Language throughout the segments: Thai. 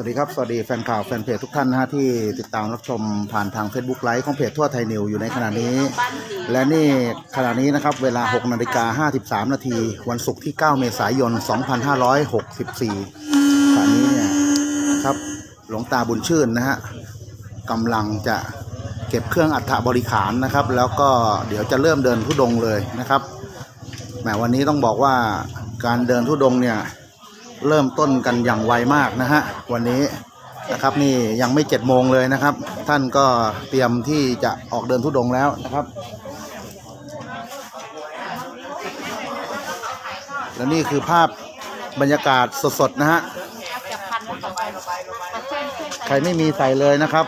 วัสดีครับ สวัสดีแฟนข่าวแฟนเพจทุกท่านนะฮะที่ติดตามรับชมผ่านทาง Facebook ไลฟ์ของเพจทั่วไทยนิวอยู่ในขณะนี้ และนี่ขณะนี้นะครับเวลา 6นาฬิกา53 นาที วันศุกร์ที่ 9 เมษายน 2564ขณะนี้เนี่ยครับหลวงตาบุญชื่นนะฮะกำลังจะเก็บเครื่องอัฐบริขารนะครับ แล้วก็เดี๋ยวจะเริ่มเดินทุดงเลยนะครับแหมวันนี้ต้องบอกว่าการเดินทุดงเนี่ย เริ่มต้นกันอย่างไวมากนะฮะวันนี้นะครับนี่ยังไม่เจ็ดโมงเลยนะครับ ท่านก็เตรียมที่จะออกเดินทุดงแล้วนะครับ และนี่คือภาพบรรยากาศสดๆนะฮะใครไม่มีใส่เลยนะครับ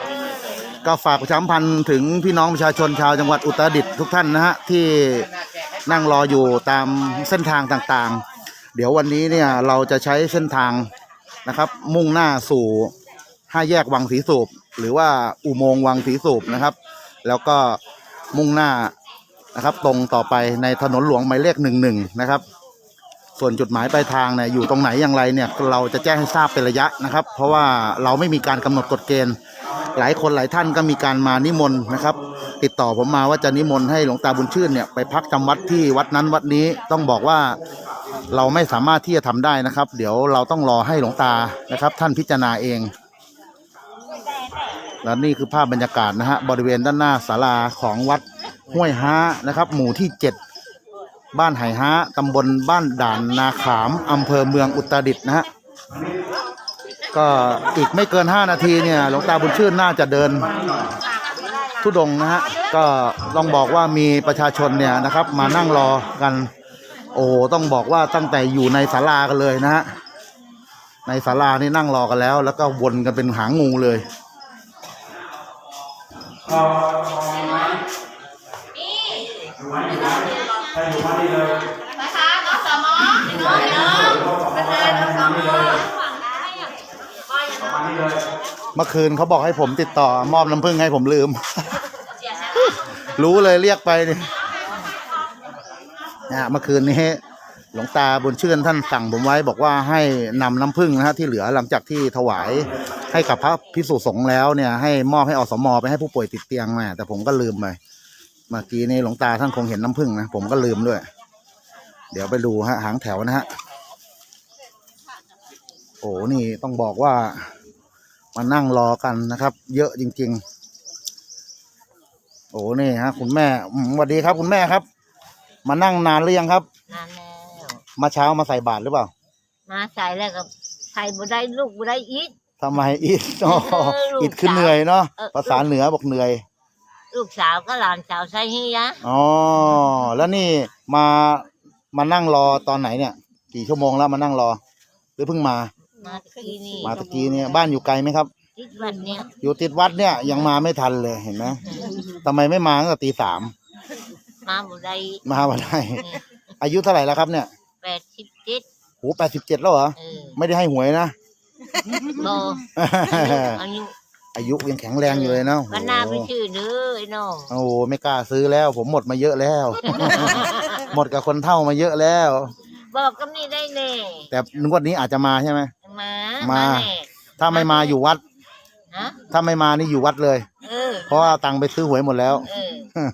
ก็ฝากประชาสัมพันธ์ถึงพี่น้องประชาชนชาวจังหวัดอุตรดิตถ์ทุกท่านนะฮะที่นั่งรออยู่ตามเส้นทางต่างๆ เดี๋ยววันนี้เนี่ยเราจะใช้เส้นทางนะครับ มุ่งหน้าสู่ห้าแยกวังสีสูบ หรือว่าอุโมงค์วังสีสูบนะครับ แล้วก็มุ่งหน้านะครับ ตรงต่อไปในถนนหลวงหมายเลขหนึ่งหนึ่งนะครับ ส่วนจุดหมายปลายทางเนี่ยอยู่ตรงไหนอย่างไรเนี่ยเราจะแจ้งให้ทราบเป็นระยะนะครับ เพราะว่าเราไม่มีการกำหนดกฎเกณฑ์ หลายคนหลายท่านก็มีการมานิมนต์นะครับ ติดต่อผมมาว่าจะนิมนต์ให้หลวงตาบุญชื่นเนี่ยไปพักจำวัดที่วัดนั้นวัดนี้ต้องบอกว่า เราไม่สามารถที่จะทำได้นะครับ เดี๋ยวเราต้องรอให้หลวงตานะครับ ท่านพิจารณาเอง และนี่คือภาพบรรยากาศนะฮะบริเวณด้านหน้าศาลาของวัดห้วยฮ้านะครับ หมู่ที่เจ็ดบ้านไหฮ้าตำบลบ้านด่านนาขามอำเภอเมืองอุตรดิตถ์นะฮะก็อีกไม่เกิน 5 นาทีเนี่ยหลวงตาบุญชื่นน่าจะเดินทุดงนะฮะก็ต้องบอกว่ามีประชาชนเนี่ยนะครับมานั่งรอกัน โอ้ต้องบอกว่าตั้งแต่อยู่ในศาลากันเลยนะฮะในศาลานี่นั่งรอกันแล้ว แล้วก็วนกันเป็นหางงูเลยนะคะนสมอน้องน้องประธานนสมเมื่อคืนเขาบอกให้ผมติดต่อมอบน้ำผึ้งให้ผมลืม รู้เลยเรียกไปนี่นะ ฮะเมื่อคืนนี้หลวงตาบุญชื่นท่านสั่งผมไว้บอกว่าให้นำน้ำผึ้งนะฮะที่เหลือหลังจากที่ถวายให้กับพระพิสุสงฆ์แล้วเนี่ยให้มอบให้อสมอไปให้ผู้ป่วยติดเตียงนะแต่ผมก็ลืมไปเมื่อกี้นี้หลวงตาท่านคงเห็นน้ำผึ้งนะผมก็ลืมด้วย เดี๋ยวไปดูฮะหางแถวนะฮะโอ้นี่ต้องบอกว่ามานั่งรอกันนะครับ เยอะจริง ๆ โอ้นี่ฮะคุณแม่สวัสดีครับคุณแม่ครับ มานั่งนานหรือยังครับ นานแล้วมาเช้ามาใส่บาตรหรือเปล่า มาใส่แล้วก็ใส่บุได้ลูกบุได้อีก ทำไมอิดอ๋อเออลูกอิดคือเหนื่อยเนาะเออ ภาษาเหนือบอกเหนื่อยลูกสาวก็หลานสาวใส่ฮียะอ๋อแล้วนี่มามานั่งรอตอนไหนเนี่ยกี่ชั่วโมงแล้วมานั่งรอ หรือเพิ่งมา มาตะกี้นี่มาตะกี้เนี่ยบ้านอยู่ไกลไหมครับติดวันเนี้ยอยู่ติดวัดเนี่ยยังมาไม่ทันเลยเห็นไหมทำไมไม่มาตั้งแต่ตีสาม มาบุได้มาวันไหนอายุเท่าไหร่แล้วครับเนี่ยแปดสิบเจ็ดโหแปดสิบเจ็ดแล้วเหรอ เออไม่ได้ให้หวยนะโตอายุอายุยังแข็งแรงอยู่เลยนะวันหน้าไปชื่อเด้อไอ้น้องโอ้โหไม่กล้าซื้อแล้ว ผมหมดมาเยอะแล้ว หมดกับคนเท่ามาเยอะแล้ว บอกกับนี่ได้แน่แต่งวดนี้อาจจะมาใช่ไหมมา มาแน่ถ้าไม่มาอยู่วัด ฮะถ้าไม่มานี่อยู่วัดเลย เออเพราะว่าเอาตังค์ไปซื้อหวยหมดแล้ว เออ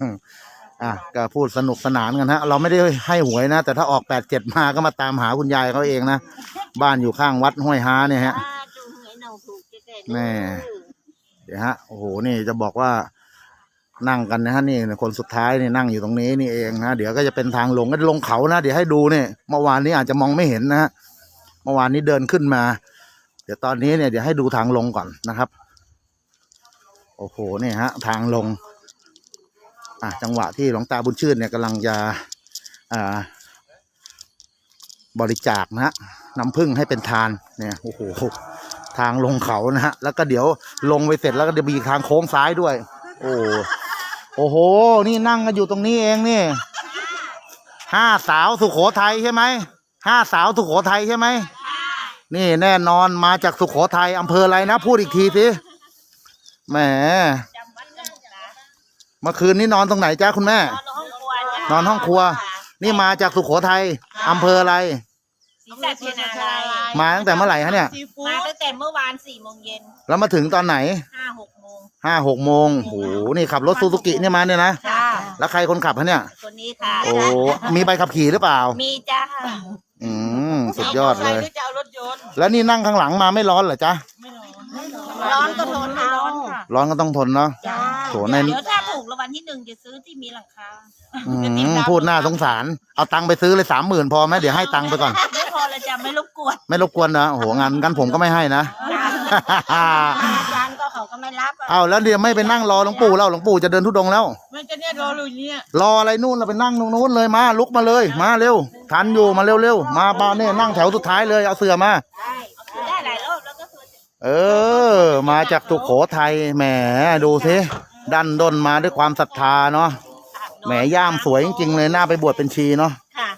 อะก็พูดสนุกสนานกันฮะ เราไม่ได้ให้หวยนะ แต่ถ้าออกแปดเจ็ดมาก็มาตามหาคุณยายเขาเองนะ บ้านอยู่ข้างวัดห้วยฮาเนี่ยฮะอ่าดูไอ้น้องถูกจะได้แน่ เดี๋ยวฮะ โอ้โห นี่จะบอกว่านั่งกันนะฮะนี่คนสุดท้ายนี่นั่งอยู่ตรงนี้นี่เองนะเดี๋ยวก็จะเป็นทางลงก็ลงเขานะเดี๋ยวให้ดูเนี่ยเมื่อวานนี้อาจจะมองไม่เห็นนะฮะเมื่อวานนี้เดินขึ้นมา เดี๋ยวตอนนี้เนี่ยเดี๋ยวให้ดูทางลงก่อนนะครับ โอ้โหนี่ฮะ ทางลง อะจังหวะที่หลวงตาบุญชื่นเนี่ยกำลังจะอ่าบริจาคนะฮะน้ำผึ้งให้เป็นทานเนี่ยโอ้โหทางลงเขานะฮะแล้วก็เดี๋ยวลงไปเสร็จแล้วก็เดี๋ยวมีทางโค้งซ้ายด้วย โอ้โอ้โห นี่นั่งกันอยู่ตรงนี้เองนี่ห้าสาวสุโขทัยใช่ไหมห้าสาวสุโขทัยใช่ไหมนี่แน่นอนมาจากสุโขทัยอำเภออะไรนะ พูดอีกทีสิแหม เมื่อคืนนี้นอนตรงไหนจ้าคุณแม่ นอนห้องครัวจ้ะนอนห้องครัว นี่มาจากสุโขทัยอำเภออะไรศศรีสัชนาลัยมาตั้งแต่เมื่อไหร่ฮะเนี่ย ซีฟู้มาดตั้งแต่เมื่อวานสี่โมงเย็นแล้วมาถึงตอนไหนห้าหกโมงห้าหกโมงโอ้โหนี่ขับรถซูซูกิเนี่ยมาเนี่ยนะค่ะแล้วใครคนขับฮะเนี่ย คนนี้ค่ะ โอ้มีใบขับขี่หรือเปล่า มีจ้าอืมสุดยอดเลย หรือจะเอารถยนต์แล้วนี่นั่งข้างหลังมาไม่ร้อนเหรอจ๊ะไม่ร้อน ร้อนก็ทนเอาร้อนค่ะร้อนก็ต้องทนเนาะจ้าโถในเดี๋ยวถ้าถูกรางวัลที่หนึ่งจะซื้อที่มีหลังคาอืมพูดน่าสงสาร เอาตังค์ไปซื้อเลยสามหมื่นพอไหมเดี๋ยวให้ตังค์ไปก่อน ไม่พอเลยจะไม่รบกวนไม่รบกวนนะโอ้โหงานกันผมก็ไม่ให้นะ อาจารย์ก็เขาก็ไม่รับอะเอาแล้วเดี๋ยวไม่ไปนั่งรอหลวงปู่แล้วหลวงปู่จะเดินทุดงค์แล้ว มันจะเนี่ยรออยู่เนี่ยรออะไรนู่นเราไปนั่งตรงนู้นเลยมาลุกมาเลย มาเร็วทันอยู่มาเร็วๆมาบ้านเนี่ยนั่งแถวสุดท้ายเลยเอาเสือมา ได้ เออ มาจากสุโขทัยแหมดูสิดันด้นมาด้วยความศรัทธาเนาะแหมย่ามสวยจริงๆเลยหน้าไปบวชเป็นชีเนาะค่ะ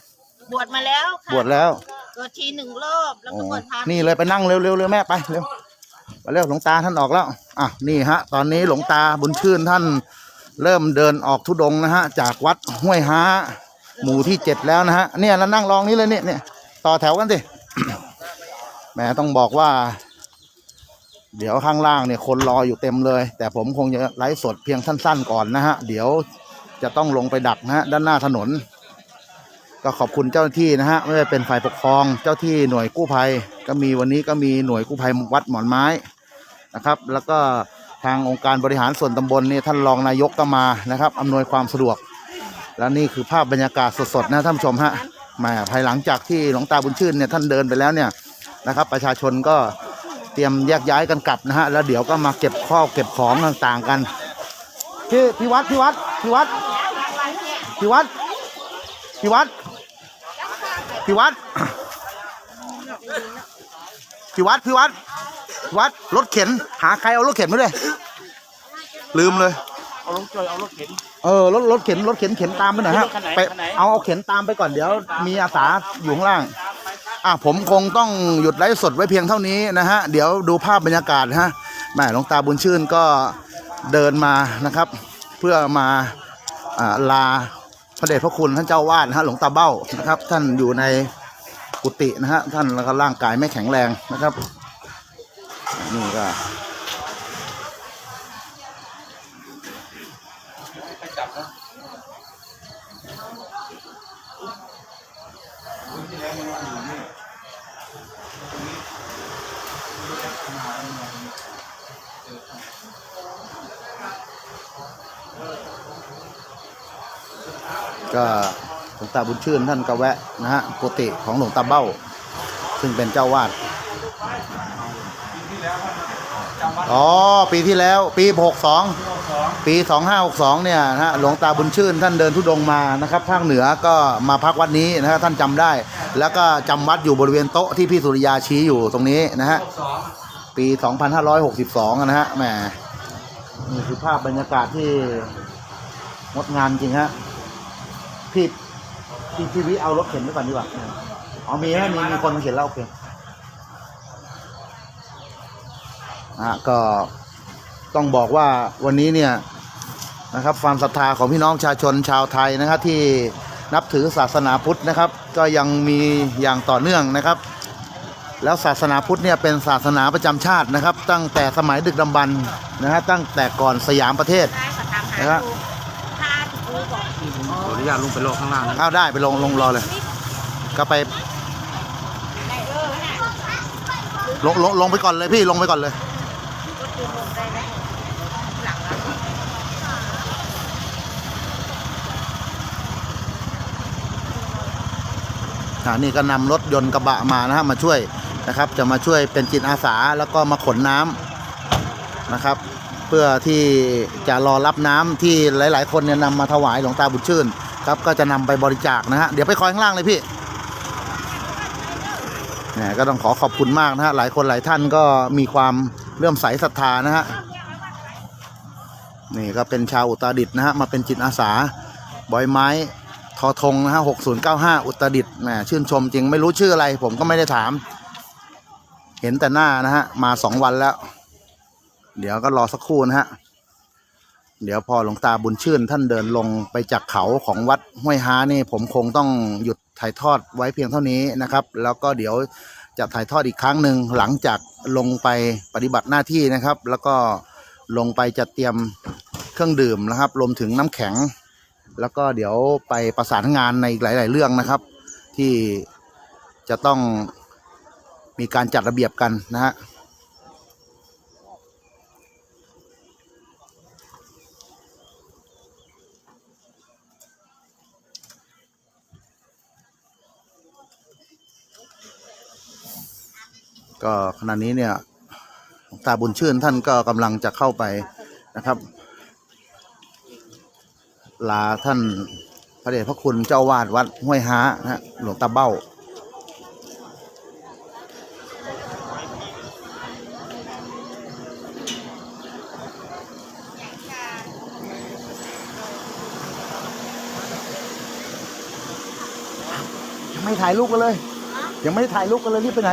บวชมาแล้วค่ะบวชแล้วบวชทีหนึ่งรอบแล้วโอ้ก็บวชพระนี่เลยไปนั่งเร็วๆเร็วแม่ไปเร็วไปเร็วหลวงตาท่านออกแล้วอะนี่ฮะ ตอนนี้หลวงตาบุญชื่นท่านเริ่มเดินออกทุดงค์นะฮะ จากวัดห้วยฮ้า หมู่ที่เจ็ดแล้วนะฮะเนี่ยแล้วนั่งรองนี้เลยเนี่ยเนี่ยต่อแถวกันสิแหมต้องบอกว่า เดี๋ยวข้างล่างเนี่ยคนรออยู่เต็มเลย แต่ผมคงจะไลฟ์สดเพียงสั้น ๆ ก่อนนะฮะ เดี๋ยวจะต้องลงไปดักนะฮะด้านหน้าถนน ก็ขอบคุณเจ้าที่นะฮะไม่ว่าเป็นฝ่ายปกครองเจ้าที่หน่วยกู้ภัย ก็มีวันนี้ก็มีหน่วยกู้ภัยวัดหมอนไม้นะครับ แล้วก็ทางองค์การบริหารส่วนตำบลนี่ท่านรองนายกก็มานะครับอำนวยความสะดวก และนี่คือภาพบรรยากาศสดๆนะท่านผู้ชมฮะมาภายหลังจากที่หลวงตาบุญชื่นเนี่ยท่านเดินไปแล้วเนี่ยนะครับ ประชาชนก็ เตรียมแยกย้ายกันกลับนะฮะ แล้วเดี๋ยวก็มาเก็บข้าวเก็บของต่างๆกันพี่พี่วัดพี่วัดพี่วัดพี่วัดพี่วัดพี่วัดพี่วัดพี่วัดพี่วัดรถเข็น หาใครเอารถเข็นมาด้วยลืมเลย เอารถจอยเอารถเข็น เออรถรถเข็นรถเข็นเข็นตามไปหน่อยฮะไปเอาเอาเข็นตามไปก่อนเดี๋ยวมีอาสาอยู่ข้างล่าง อะผมคงต้องหยุดไลฟ์สดไว้เพียงเท่านี้นะฮะ เดี๋ยวดูภาพบรรยากาศฮะแม่หลวงตาบุญชื่นก็เดินมานะครับ เพื่อมาอ่าลาพระเดชพระคุณท่านเจ้าวาดนะฮะหลวงตาเบ้านะครับ ท่านอยู่ในกุฏินะฮะท่านแล้วก็ร่างกายไม่แข็งแรงนะครับ นี่ก็ ก็หลวงตาบุญชื่นท่านก็แวะนะฮะกุฏิของหลวงตาเบ้า ซึ่งเป็นเจ้าวาดอ๋อปีที่แล้วปีหกสองปีสองห้าหกสองเนี่ยนะฮะหลวงตาบุญชื่น ท่านเดินทุดงมานะครับภาคเหนือก็มาพักวัดนี้นะฮะท่านจำได้ แล้วก็จำวัดอยู่บริเวณโต๊ะที่พี่สุริยาชี้อยู่ตรงนี้นะฮะปี 2562อะนะฮะแหมนี่คือภาพบรรยากาศที่งดงามจริงฮะ พี่พี่พี่วิเอารถเข็นไปก่อนดีกว่าอ๋อมีนะมีมีคนมาเข็นแล้วโอเคอะก็ต้องบอกว่าวันนี้เนี่ยนะครับ ความศรัทธาของพี่น้องชาชนชาวไทยนะครับ ที่นับถือศาสนาพุทธนะครับ ก็ยังมีอย่างต่อเนื่องนะครับ แล้วศาสนาพุทธเนี่ยเป็นศาสนาประจำชาตินะครับ ตั้งแต่สมัยดึกดำบรรพ์นะฮะตั้งแต่ก่อนสยามประเทศนะหาฮะ ดูถ้าถูกบอก ขออ นุญาตลงไปรอข้างล่างนะเอาได้ไปลงลงรอเลย ก็ไป ลงลงลงไปก่อนเลยพี่ลงไปก่อนเลย อ่านี่ก็นำรถยนต์กระบะมานะฮะมาช่วยนะครับ จะมาช่วยเป็นจิตอาสาแล้วก็มาขนน้ำนะครับ เพื่อที่จะรอรับน้ำที่หลาย ๆ คนเนี่ยนำมาถวายหลวงตาบุญชื่น ครับก็จะนำไปบริจาคนะฮะเดี๋ยวไปคอยข้างล่างเลยพี่เนี่ยก็ต้องขอขอบคุณมากนะฮะหลายคนหลายท่านก็มีความเลื่อมใสศรัทธานะฮะนี่ก็เป็นชาวอุตรดิตนะฮะมาเป็นจิตอาสาบอยไม้ทอทงนะฮะหกศูนย์เก้าห้าอุตรดิตถ์แหมชื่นชมจริงไม่รู้ชื่ออะไร ผมก็ไม่ได้ถาม เห็นแต่หน้านะฮะมาสองวันแล้ว เดี๋ยวก็รอสักครู่นะฮะ เดี๋ยวพอหลวงตาบุญชื่น ท่านเดินลงไปจากเขาของวัดห้วยฮานี่ผมคงต้องหยุดถ่ายทอดไว้เพียงเท่านี้นะครับ แล้วก็เดี๋ยวจะถ่ายทอดอีกครั้งหนึ่งหลังจากลงไปปฏิบัติหน้าที่นะครับ แล้วก็ลงไปจัดเตรียมเครื่องดื่มนะครับรวมถึงน้ำแข็ง แล้วก็เดี๋ยวไปประสานงานในหลาย ๆ เรื่องนะครับ ที่จะต้องมีการจัดระเบียบกันนะฮะ ก็ขณะนี้เนี่ยหลวงตาบุญชื่นท่านก็กำลังจะเข้าไปนะครับ ลาท่านพระเดชพระคุณเจ้าวาดวัดห้วยฮานะฮะหลวงตาเบ้ายังไม่ถ่ายรูปกันเลย ยังไม่ได้ถ่ายรูปกันเลยรีบไปไหน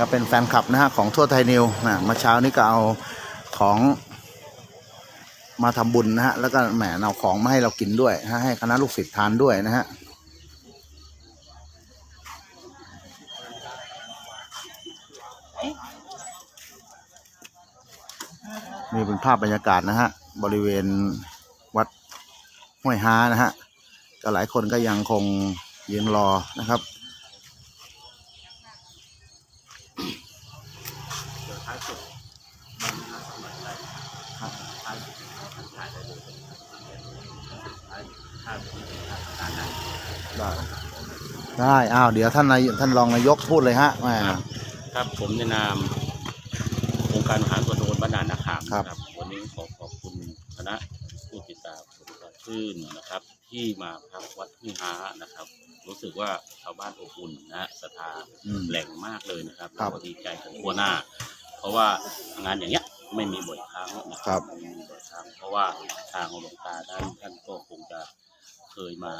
อ่าก็เป็นแฟนคลับนะฮะของทั่วไทยนิวนะมื่อเช้านี้ก็เอาของมาทำบุญนะฮะแล้วก็แหมเอาของมาให้เรากินด้วยนะให้คณะลูกศิษย์ทานด้วยนะฮะนี่เป็นภาพบรรยากาศนะฮะบริเวณวัดห้วยฮานะฮะก็หลายคนก็ยังคงยืนรอนะครับ ได้ ได้อ้าวเดี๋ยวท่านนายท่านรองนายกพูดเลยฮะแหม ครับผมในนามองค์การมหาส่วนตำบลบ้านด่านนาขามครับ นะครับวันนี้ขอขอบคุณคณะผู้ติดตามผู้ติดตามชื่นนะครับ ที่มาพักวัดที่ฮานะครับ รู้สึกว่าชาวบ้านอบอุ่นนะฮะศรัทธาอืม แหล่งมากเลยนะครับครับเราก็ดีใจกันทั่วหน้า เพราะว่างานอย่างเงี้ยไม่มีบ่อยครั้งนะคครัรับ ไม่มีบ่อยครั้งเพราะว่าทางหลวงตาท่านท่านก็คงจะเคยมา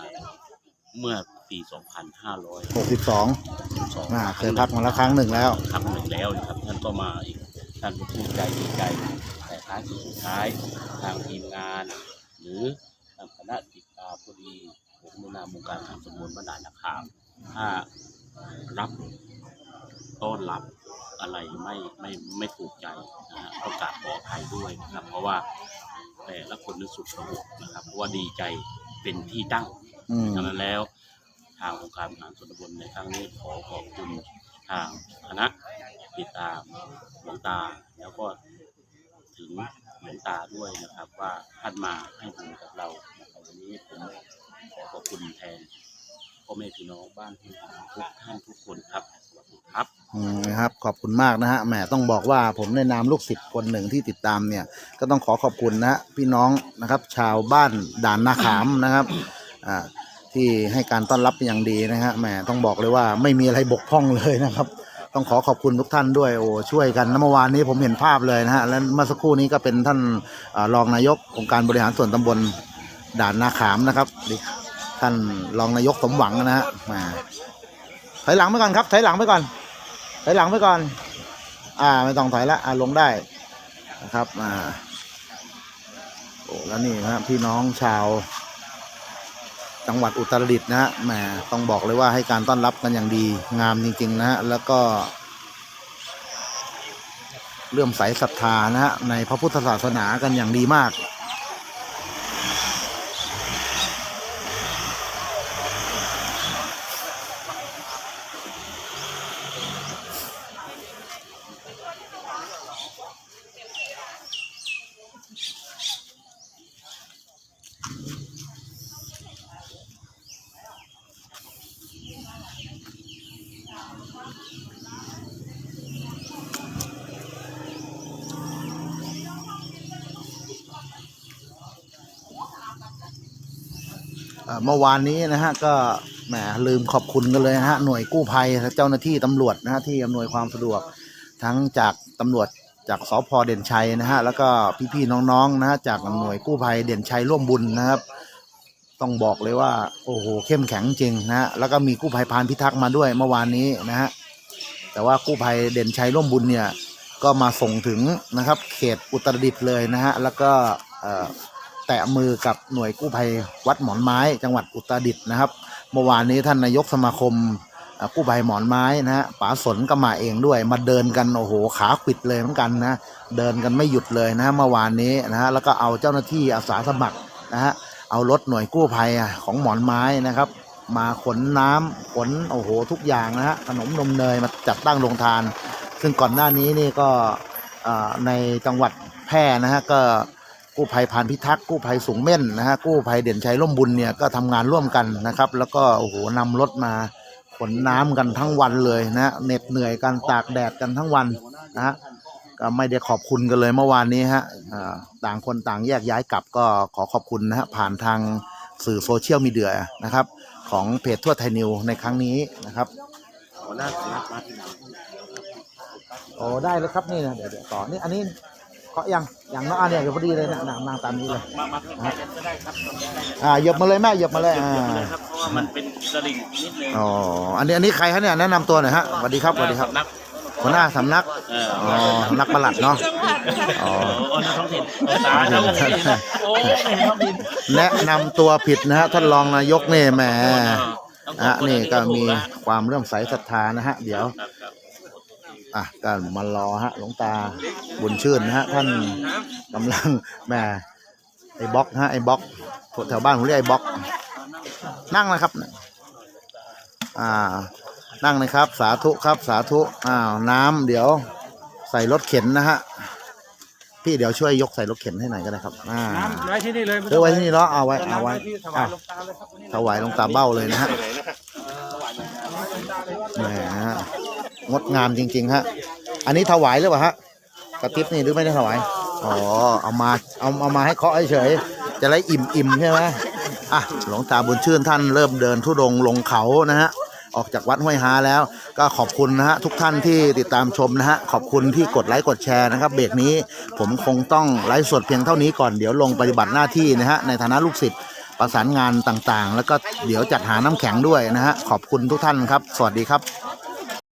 เมื่อปี 2500หกสิบสองสองอ่าเคยพักมาแล้วครั้งหนึ่งแล้ว ครั้งหนึ่งแล้วนะครับ ท่านก็มาอีก ท่านก็ภูมิใจดีใจ แต่ท้ายสุดท้ายทางทีมงาน หรือทางคณะติดตามพอดีผมในนามองค์การทางสมุนบ้านด่านนะครับถ้ารับต้อนรับอะไรไม่ไม่ไม่ถูกใจนะฮะก็กราบขออภัยด้วยนะครับ เพราะว่าแต่ละคนนั้นสุดสงบนะครับ เพราะว่าดีใจเป็นที่ตั้ง อืมดังนั้นแล้วทางองค์การบริหารส่วนตำบลในครั้งนี้ขอขอบคุณทางคณะติดตามหลวงตาแล้วก็ถึงหลวงตาด้วยนะครับ ว่าท่านมาให้บุญกับเรานะครับวันนี้ผมขอขอบคุณแทนพ่อแม่พี่น้องบ้านทุกทุกท่านทุกคนครับสวัสดีครับ อืมนะครับขอบคุณมากนะฮะแหมต้องบอกว่าผมในนามลูกศิษย์คนหนึ่งที่ติดตามเนี่ย ก็ต้องขอขอบคุณนะฮะพี่น้องนะครับ ชาวบ้านด่านนาขามนะครับ อ่าที่ให้การต้อนรับเป็นอย่างดีนะฮะแหมต้องบอกเลยว่าไม่มีอะไรบกพร่องเลยนะครับ ต้องขอขอบคุณทุกท่านด้วยโอ้ช่วยกันนะเมื่อวานนี้ผมเห็นภาพเลยนะฮะและเมื่อสักครู่นี้ก็เป็นท่านอรองนายกองค์การบริหารส่วนตำบลด่านนาขามนะครับท่านรองนายกสมหวังนะฮะแหมถอยหลังไปก่อนครับถอยหลังไปก่อนถอยหลังไปก่อน อ่าไม่ต้องถอยละอ่าลงได้นะครับอ่าโอ้แล้วนี่นะครับพี่น้องชาว จังหวัดอุตรดิตถ์นะฮะแหมต้องบอกเลยว่าให้การต้อนรับกันอย่างดีงามจริง ๆ นะฮะแล้วก็เลื่อมใสศรัทธานะฮะในพระพุทธศาสนากันอย่างดีมาก เมื่อวานนี้นะฮะก็แหมลืมขอบคุณกันเลยนะฮะหน่วยกู้ภัยและเจ้าหน้าที่ตำรวจนะฮะที่อำนวยความสะดวกทั้งจากตำรวจจากสพเด่นชัยนะฮะแล้วก็พี่ๆน้องๆนะฮะจากหน่วยกู้ภัยเด่นชัยร่วมบุญนะครับ ต้องบอกเลยว่าโอ้โหเข้มแข็งจริงนะฮะแล้วก็มีกู้ภัยพานพิทักษ์มาด้วยเมื่อวานนี้นะฮะแต่ว่ากู้ภัยเด่นชัยร่วมบุญเนี่ยก็มาส่งถึงนะครับ เขตอุตรดิตถ์เลยนะฮะแล้วก็เอ่อ แตะมือกับหน่วยกู้ภัยวัดหมอนไม้ จังหวัดอุตรดิตถ์นะครับ เมื่อวานนี้ท่านนายกสมาคมกู้ภัยหมอนไม้นะฮะป๋าสนก็มาเองด้วย มาเดินกันโอ้โหขาขิดเลยเหมือนกันนะเดินกันไม่หยุดเลยนะฮะเมื่อวานนี้นะฮะแล้วก็เอาเจ้าหน้าที่อาสาสมัครนะฮะเอารถหน่วยกู้ภัยของหมอนไม้นะครับ มาขนน้ำขนโอ้โหทุกอย่างนะฮะขนมนมเนยมาจัดตั้งโรงทาน ซึ่งก่อนหน้านี้นี่ก็ในจังหวัดแพร่นะฮะก็ กู้ภัยพานพิทักษ์กู้ภัยสูงเม่นนะฮะกู้ภัยเด่นชัยร่มบุญเนี่ยก็ทำงานร่วมกันนะครับ แล้วก็โอ้โหนำรถมาขนน้ำกันทั้งวันเลยนะฮะเหน็ดเหนื่อยกันตากแดดกันทั้งวันนะฮะก็ไม่ได้ขอบคุณกันเลยเมื่อวานนี้ฮะอ่าต่างคนต่างแยกย้ายกลับก็ขอขอบคุณนะฮะผ่านทางสื่อโซเชียลมีเดียนะครับ ของเพจทั่วไทยนิวในครั้งนี้นะครับหัวหน้าสำนักมาที่ไหนโอ้ได้แล้วครับนี่นะเดี๋ยวเดี๋ยวต่อนี่อันนี้ เคาะยังยังเนาะอันเนี้ยเดี๋ยวพอดีเลยเนะนางนางตามนี้เลยมามาใกล้ๆกันก็ได้ครับอ่าหยบมาเลยแม่หยบมาเลยอ่าครับ เพราะว่ามันเป็นสลิงนิดนึงอ๋ออันนี้อันนี้ใครฮะเนี่ยแนะนำตัวหน่อยฮะสวัสดีครับสวัสดีครับนักหัวหน้าสำนักเอออ๋อสำนักประหลัดเนาะอ๋อ โอ้นักท้องถิ่นสาธุโอ้ไม่ท้องถิ่นแนะนำตัวผิดนะฮะท่านรองนายกนี่แหมอะนี่ก็มีความเรื่อมใสศรัทธานะฮะ เดี๋ยว ครับ อะก็มารอฮะหลวงตาบุญชื่นนะฮะท่านกำลังแหมไอ้บล็อกนะฮะไอ้บล็อกแถวบ้านผมเรียกไอ้บล็อก นั่งนะครับอ่านั่งนะครับ สาธุครับสาธุอ้าวน้ำเดี๋ยวใส่รถเข็นนะฮะพี่เดี๋ยวช่วยยกใส่รถเข็นให้หน่อยก็ได้ครับอ่าไว้ที่นี่เลยเดี๋ยวไว้ที่นี่เนาะเอาไว้เอาไว้ที่ถวาอะยลงตาเลยครับวันนี้ถวายหลวงตาเบ้าเลยนะฮะแหมฮะ งดงามจริง ๆ ฮะ อันนี้ถวายหรือเปล่าฮะกระติบนี่หรือไม่ได้ถวาย อ๋อ เอามา เอาเอามาให้เคาะเฉยจะได้อิ่มอิ่มใช่ไหมอะ หลวงตาบุญชื่นท่านเริ่มเดินทุดงลงเขานะฮะ ออกจากวัดห้วยฮาแล้ว ก็ขอบคุณนะฮะทุกท่านที่ติดตามชมนะฮะ ขอบคุณที่กดไลค์กดแชร์นะครับเบรกนี้ผมคงต้องไลฟ์สดเพียงเท่านี้ก่อนเดี๋ยวลงปฏิบัติหน้าที่นะฮะในฐานะลูกศิษย์ประสานงานต่างๆ แล้วก็เดี๋ยวจัดหาน้ำแข็งด้วยนะฮะ ขอบคุณทุกท่านครับ สวัสดีครับ